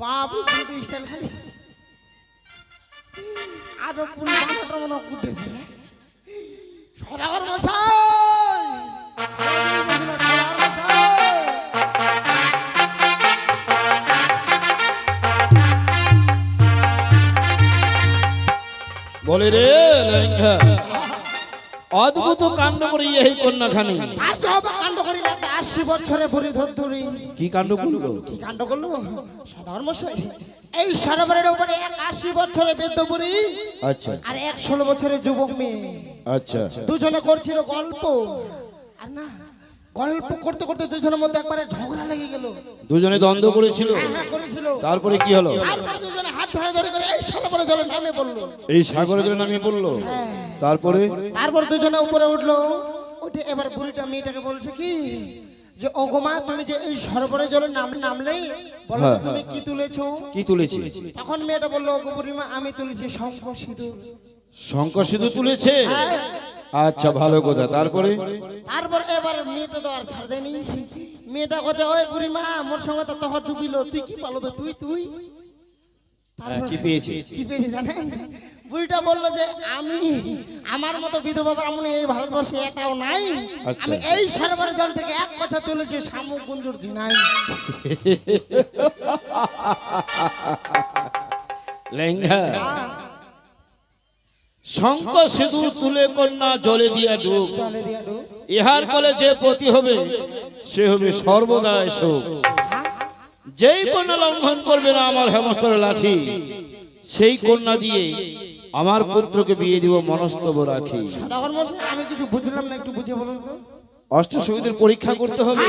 বাবু baby style খালি। আজও পুরো মাথাটা মনে কুদেছে সদাগর মশাই! বলে রে লেঙ্গা অদ্ভুত কাণ্ড করে এই কন্যাখানি। আর কাণ্ড একটা আশি বছরে ভরি ধর ধরি। কি কাণ্ড করল? কি কাণ্ড করল? মশাই এই সরোবরের উপরে এক আশি বছরে বৃদ্ধ বুড়ি আচ্ছা। আর এক ষোলো বছরের যুবক মেয়ে। আচ্ছা। দুজনে করছিল গল্প। আর না গল্প করতে করতে দুজনের মধ্যে একবারে ঝগড়া লেগে গেল। দুজনে দ্বন্দ্ব করেছিল। হ্যাঁ তারপরে কি হলো? তারপরে দুজনে হাত ধরে ধরে করে এই সরোবরে জলে নামে পড়ল। এই সাগরে জন্য নামিয়ে পড়ল। তারপরে? তারপর দুজনে উপরে উঠল। উঠে এবার বুড়িটা মেয়েটাকে বলছে কি? যে ওগোমা তুমি যে এই সরোবরে জলে নাম নামলে বলো তো হ্যাঁ। তুমি কি তুলেছো? কি তুলেছে? তখন মেয়েটা বলল ওগো বুড়িমা আমি তুলেছি শঙ্খ সিঁদুর। শঙ্কর সিধু তুলেছে? হ্যাঁ। আচ্ছা ভালো কথা। তারপরে? তারপর এবার মেয়েটা তো আর ছাড় দেয়নি। মেয়েটা কথা ওই বুড়িমা মোর সঙ্গে তো তখন ডুবিল। তুই কি পালো তো তুই তুই? হ্যাঁ, কি পেয়েছে? কি পেয়েছে জানেন? বুড়িটা বলল যে আমি আমার মতো বিধবা ব্রাহ্মণ এই ভারতবর্ষে একটাও নাই। আচ্ছা। আমি এই সারবার জল থেকে এক কথা তুলেছি শামুক গুঞ্জুর জিনাই লেঙ্গা শঙ্কর সিধু তুলে কন্যা জলে দিয়া ডুব। ইহার কলে যে পতি হবে সে হবে সর্বদা শোক যেই কন্যা লঙ্ঘন করবে না আমার হেমস্তরে লাঠি সেই কন্যা দিয়ে আমার পুত্রকে বিয়ে দিব মনস্তব রাখি। আমি কিছু বুঝলাম না একটু বুঝে বলুন তো। অষ্টশহীদের পরীক্ষা করতে হবে।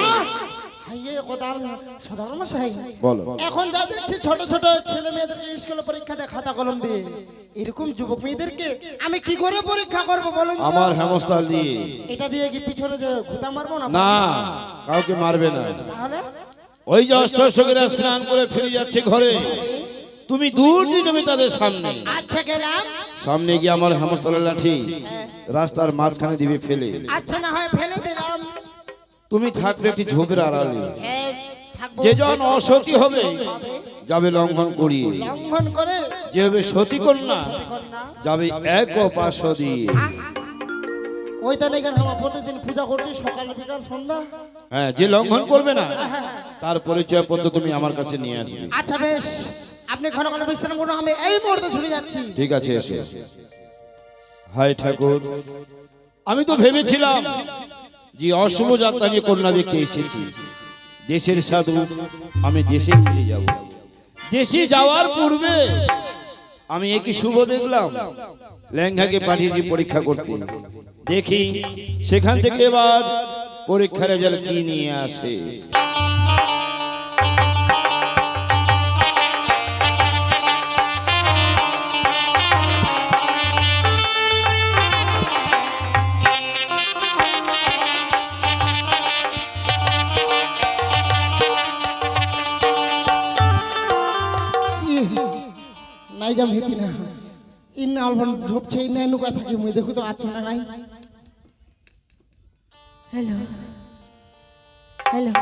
বলো। এখন যা দেখছি ছোট ছোট ছেলে মেয়েদেরকে স্কুলে পরীক্ষা দেয় খাতা কলম দিয়ে। এরকম যুবক মেয়েদেরকে আমি কি করে পরীক্ষা করব বলুন তো? আমার হেমস্থাল দিয়ে। এটা দিয়ে কি পিছনে যে ঘুতা মারবো না? না কাউকে মারবে না। তাহলে? ওই যে অষ্টশহীরা স্নান করে ফিরে যাচ্ছে ঘরে? তুমি দূর দিয়ে যাবে তাদের সামনে। আচ্ছা গেলাম। সামনে গিয়ে আমার হেমস্থলের লাঠি রাস্তার মাঝখানে দিবে ফেলে। আচ্ছা না হয় ফেলে দিলাম। তুমি থাকবে একটি ঝোপের আড়ালে। হ্যাঁ যে জন অসতী হবে যাবে লঙ্ঘন করিয়ে। লঙ্ঘন করে? যে হবে সতী কন্যা যাবে এক পাশ দিয়ে ওই তো নাকি আমার প্রতিদিন পূজা করছি সকাল বিকাল সন্ধ্যা। হ্যাঁ যে লঙ্ঘন করবে না তার পরিচয় পত্র তুমি আমার কাছে নিয়ে আসবে। আচ্ছা বেশ। আপনি ঘন ঘন বিশ্রাম করুন, আমি এই মুহূর্তে ছুটে যাচ্ছি। ঠিক আছে, এসে। হাই ঠাকুর। আমি তো ভেবেছিলাম যে অশুভ যাত্রা নিয়ে কন্যা দেখতে এসেছি। দেশের সাধু, আমি দেশে ফিরে যাব। দেশে যাওয়ার পূর্বে আমি একই শুভ দেখলাম। লেঙ্গাকে পাঠিয়েছি পরীক্ষা করতে। দেখি সেখান থেকে এবার পরীক্ষার রেজাল্ট কি নিয়ে আসে। ঝোপছে ইন নুকা থাকি মুই, দেখু তো আছে না নাই। Hello hello.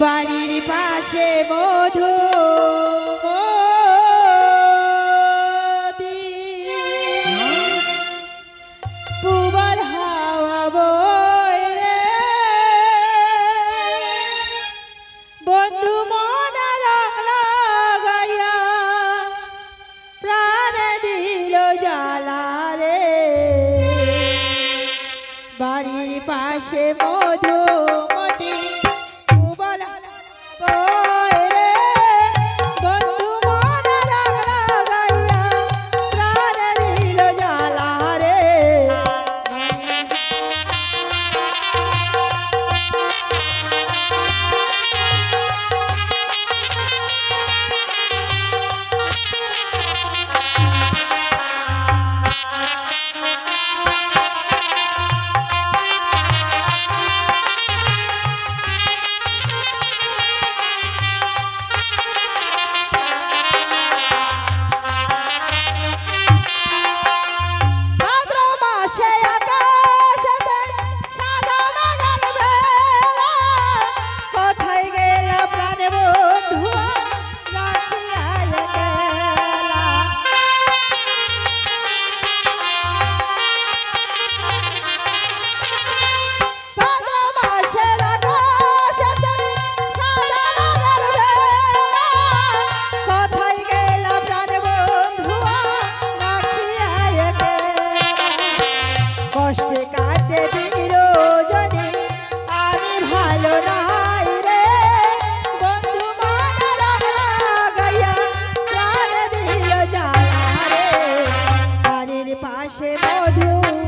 বাড়ির পাশে মধু তো আসে মধু।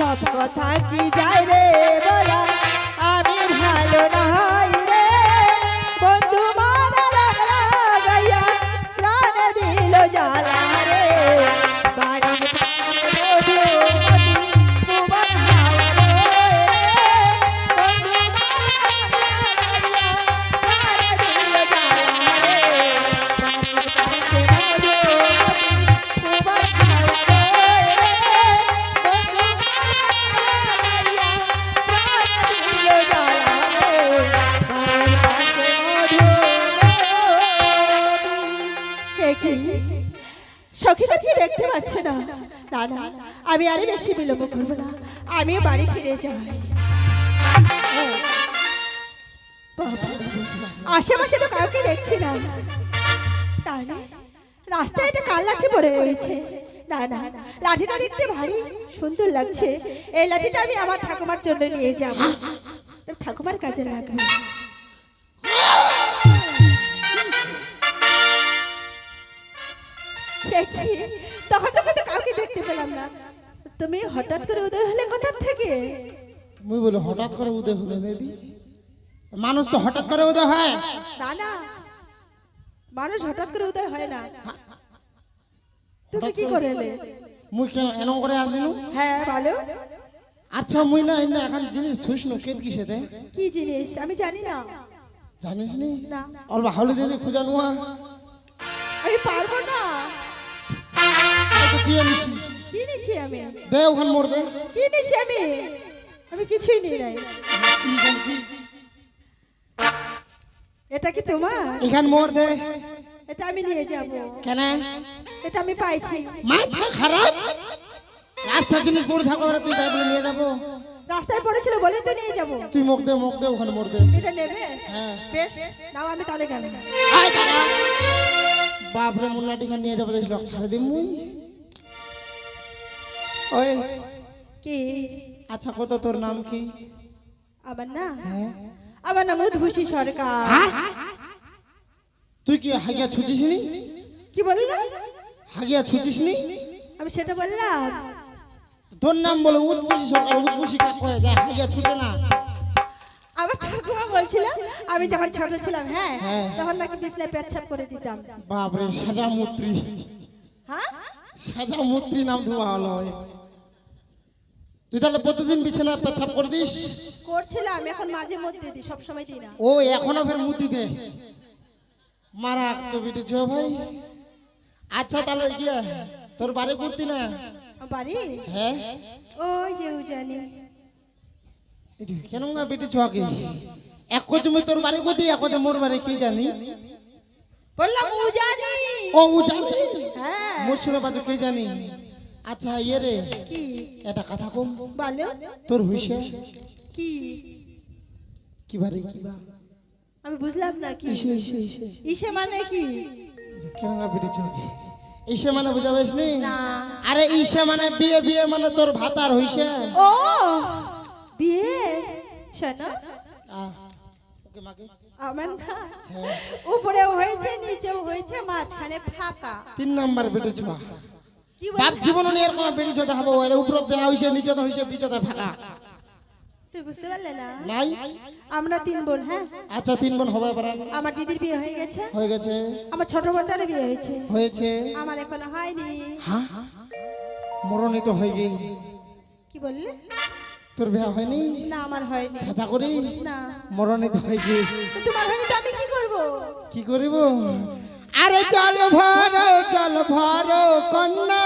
সব কথা কি যায় রে বলে? না। না আমি আরে বেশি বিলম্ব করব না। আমি বাড়ি ফিরে যাই। আশেপাশে তো কাউকে দেখছি না। তাহলে রাস্তায় একটা কাল লাঠি পড়ে রয়েছে। না না, লাঠিটা দেখতে ভারী, সুন্দর লাগছে। এই লাঠিটা আমি আমার ঠাকুমার জন্য নিয়ে যাব। ঠাকুমার কাজে লাগবে। দেখি। দেখতে পেলাম না। তুমি হঠাৎ করে উদয় হলে কোথার থেকে? মুই বলে হঠাৎ করে উদয় হলো দিদি মানুষ তো হঠাৎ করে উদয় হয়। না না। মানুষ হঠাৎ করে উদয় হয় না। তুমি কি করে এলে মুই কেন করে আসিনু? হ্যাঁ ভালো আচ্ছা মুই না এখন জিনিস থুস নু কেন কিসেতে? কি জিনিস? আমি জানি না। জানিস নি না। অল্প হাউলি দিদি খুঁজা নুয়া। আমি পারব না। আনিস কি নিচ্ছি আমি। দে ওখান মোর দে। কি নিচ্ছি আমি। আমি কিছুই নিই নাই। এটা কি তোমার? এখান মোর দে। এটা আমি নিয়ে যাব। কেন? এটা আমি পাইছি। মাথা খারাপ? রাস্তা জিনিস পড়ে থাকো আর তুই তাই বলে নিয়ে যাব। রাস্তায় পড়েছিল বলে তো নিয়ে যাব। তুই মুখ দে মুখ দে ওখানে মোর দে। এটা নেবে? হ্যাঁ। বেশ নাও আমি তাহলে গেলাম। আয় দাঁড়া। বাপরে মুন্নাটি নিয়ে যাব লোক ছাড়ে দিম। মুই ওই কি? আচ্ছা কত তোর নাম কি? আমার না? হ্যাঁ। আমার নাম উদ্ভূষী সরকার। তুই কি হাগিয়া ছুচিস নি কি বললে? হাগিয়া ছুচিস নি আমি সেটা বললাম। তোর নাম বলে উৎপুষি সরকার উৎপুষি কাক কয়ে যায় হাগিয়া ছুটে না। আমার ঠাকুমা বলছিল আমি যখন ছোট ছিলাম হ্যাঁ হ্যাঁ। তখন নাকি বিছনায় পেচ্ছাপ করে দিতাম। বাপরে সাজা মূত্রী হ্যাঁ? সাজা মূত্রী নাম ধোয়া হলো। তুই তাহলে প্রতিদিন বিছানা পেছাপ করে দিস? করছিলাম এখন মাঝে মধ্যে দিই সব সময় দিই না। ও এখনও ফের মুতি দে। মারা তো বিটি ছো ভাই। আচ্ছা তাহলে কি তোর বাড়ি করতি না? বাড়ি? হ্যাঁ? ওই যে জানি কেন না বেটি ছোয়াকে এক মুই তোর বাড়ি করতি এক মোর বাড়ি কি জানি? বললাম ও জানি ও ও জানি হ্যাঁ। মোর শুনে বাজু কে জানি? আচ্ছা ইয়ে রে। কি? এটা কথা কম। বলো। তোর হইছে? কি? কি বাড়ি কি বা? আমি বুঝলাম না কি। ইসে ইসে ইসে। ইসে মানে কি? কেন না বেটি ছোয়াকে ইসে মানে বুঝাবেস নি? না। আরে ইসে মানে বিয়ে বিয়ে মানে তোর ভাতার হইছে। ও! বিয়ে? শোনো। ওকে মাকে আমার না উপরেও হয়েছে নিচেও হয়েছে মাঝখানে ফাঁকা। তিন নাম্বার বেটি ছোয়া বাপ জীবন নিয়ে এরকম বেটি ছোয়া দেখাবো এর উপরে দেওয়া হইছে নিচে তো হইছে পিছতে ফাঁকা। তুই বুঝতে পারলে না? নাই? আমরা তিন বোন হ্যাঁ? আচ্ছা তিন বোন হবে পারেন আমার দিদির বিয়ে হয়ে গেছে। হয়ে গেছে। আমার ছোট বোনটারও বিয়ে হয়েছে। হয়েছে। আমার এখনও হয়নি। হ্যাঁ? মরণই তো হয়ে গেই কি বললে? তোর বিয়ে হয়নি? না আমার হয়নি। চাচা করি? না। মরণই তো হয়ে তো তোমার হয়নি তো আমি কি করব? কি করিব? আরে চল ভর চল ভর কন্যা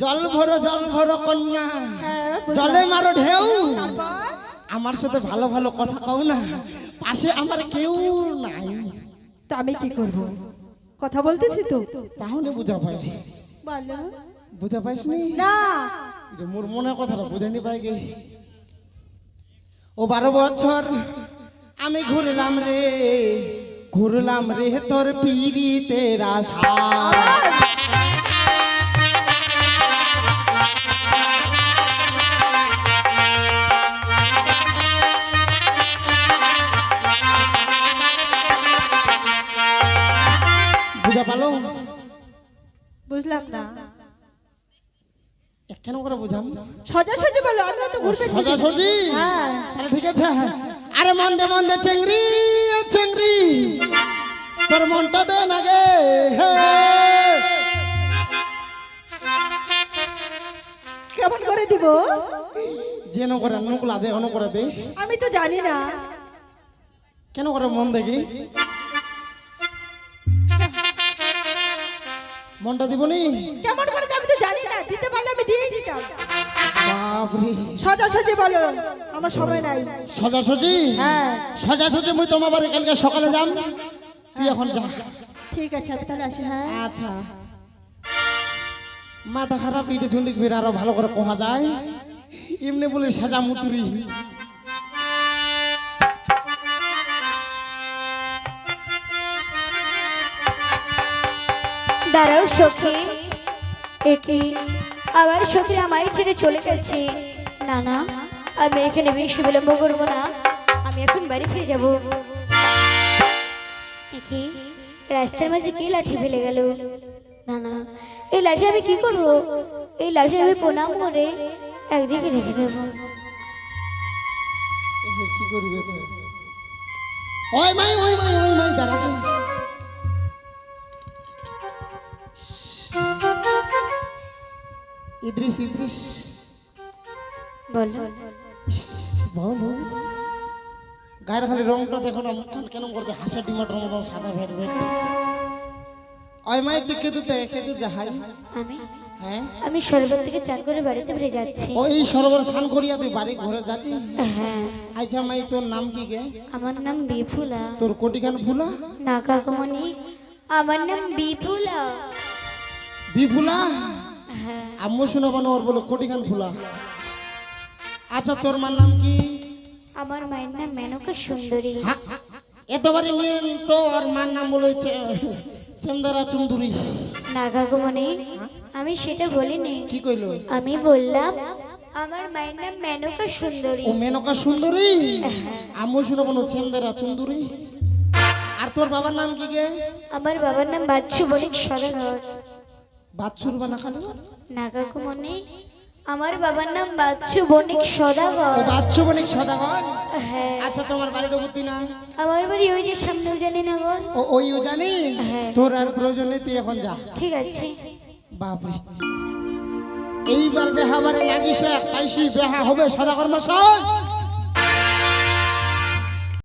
জল ভরো জল ভরো কন্যা। হ্যাঁ জলে মারো ঢেউ। আমার সাথে ভালো ভালো কথা কও না। পাশে আমার কেউ নাই। তো আমি কি করব? কথা বলতেছি তো? তাহলে বুঝা পাই। বলো। বুঝা পাইস নি? না। মোর মনে কথাটা বুঝানি পাই গে। ও বারো বছর আমি ঘুরলাম রে। ঘুরলাম রে তোর পিড়িতে রাসা বুঝলাম না। কেন করে বুঝাম? সোজা সোজা বলো আমি তো ঘুরতে সোজা সোজি হ্যাঁ। ঠিক আছে। আরে মন দে মন দে চেংড়ি চেংড়ি তোর মনটা দে না গে। কেমন করে দিব? যেন করে নুকলা দে করে দে। আমি তো জানি না। কেন করে মন দেখি? মনটা দিবনি? কেমন করে আমি তো জানি না দিতে পারলে আমি দিয়েই দিতাম। বাপরে। সোজা সোজা বলো আমার সময় নাই। সজা সজি হ্যাঁ। সজা সজি মুই তোমার বাড়ি কালকে সকালে যাম। তুই এখন যা। ঠিক আছে আমি তাহলে আসি হ্যাঁ। আচ্ছা। মাথা খারাপ ইটে চুন্ডিক ফিরে আরও ভালো করে কোহা যায়? এমনি বলে সাজা মুতুরি দাঁড়াও সখী। একে আবার সখী আমায় ছেড়ে চলে গেছে। না না, আমি এখানে বেশি বিলম্ব করব না। আমি এখন বাড়ি ফিরে যাব। একে রাস্তার মাঝে কি লাঠি ফেলে গেল? না না, এই লাঠি আমি কি করব? এই লাঠি আমি প্রণাম করে একদিকে রেখে দেবো। কি করবে? ওই মাই ওই মাই ওই মাই, দাঁড়া। তুই। ইদ্রিস ইদ্রিস। বলো। বল। গায়ের খালি রংটা দেখো না মুখখান কেন করছে? হাসা ডিমাটোর মতন সাদা ভেট ভেট ওই মাই তুই খেতু দে খেতু যা হাই। আমি? হ্যাঁ? আমি শরবত থেকে চান করে বাড়িতে ফিরে যাচ্ছি। ও এই সরোবর স্নান করিয়া তুই বাড়ি ঘরে যাচ্ছি হ্যাঁ। আচ্ছা মাই তোর নাম কি গে? আমার নাম বিপুলা তোর কোটিখান ফুলা? না কাকুমণি। আমার নাম বিপুলা বিফুলা হ্যাঁ। আম্মু শোনাবো না ওর বলে কোটিখান ফুলা। আচ্ছা তোর মার নাম কি? আমার মায়ের নাম মেনকা সুন্দরী। এতবারে মেন তো আর মার নাম বলেছে চেন্দারা চুন্দুরি। না কাকুমণি আমি সেটা বলিনি। কি কইলো? আমি বললাম আমার মায়ের নাম মেনকা সুন্দরী। ও মেনকা সুন্দরী? আম্মু শোনাবো না চেন্দারা চুন্দুরি। আর তোর বাবার নাম কি গে? আমার বাবার নাম বাচ্চু বণিক সদাগর বাচ্চুর বানা খালি না কাকুমণি আমার বাবার নাম বাচ্চু বণিক সদাগর। ও বাচ্চু বণিক সদাগর? হ্যাঁ। আচ্ছা তোমার বাড়ির বুদ্ধি না? আমার বাড়ি ওই যে সামনেও জানি নগর ও ওইও জানি? হ্যাঁ। তোর আর প্রয়োজন নেই তুই এখন যা। ঠিক আছে। বাপরে। এইবার বেহা বারে লাগিছে পাইছি বেহা হবে সদাগর মশাই।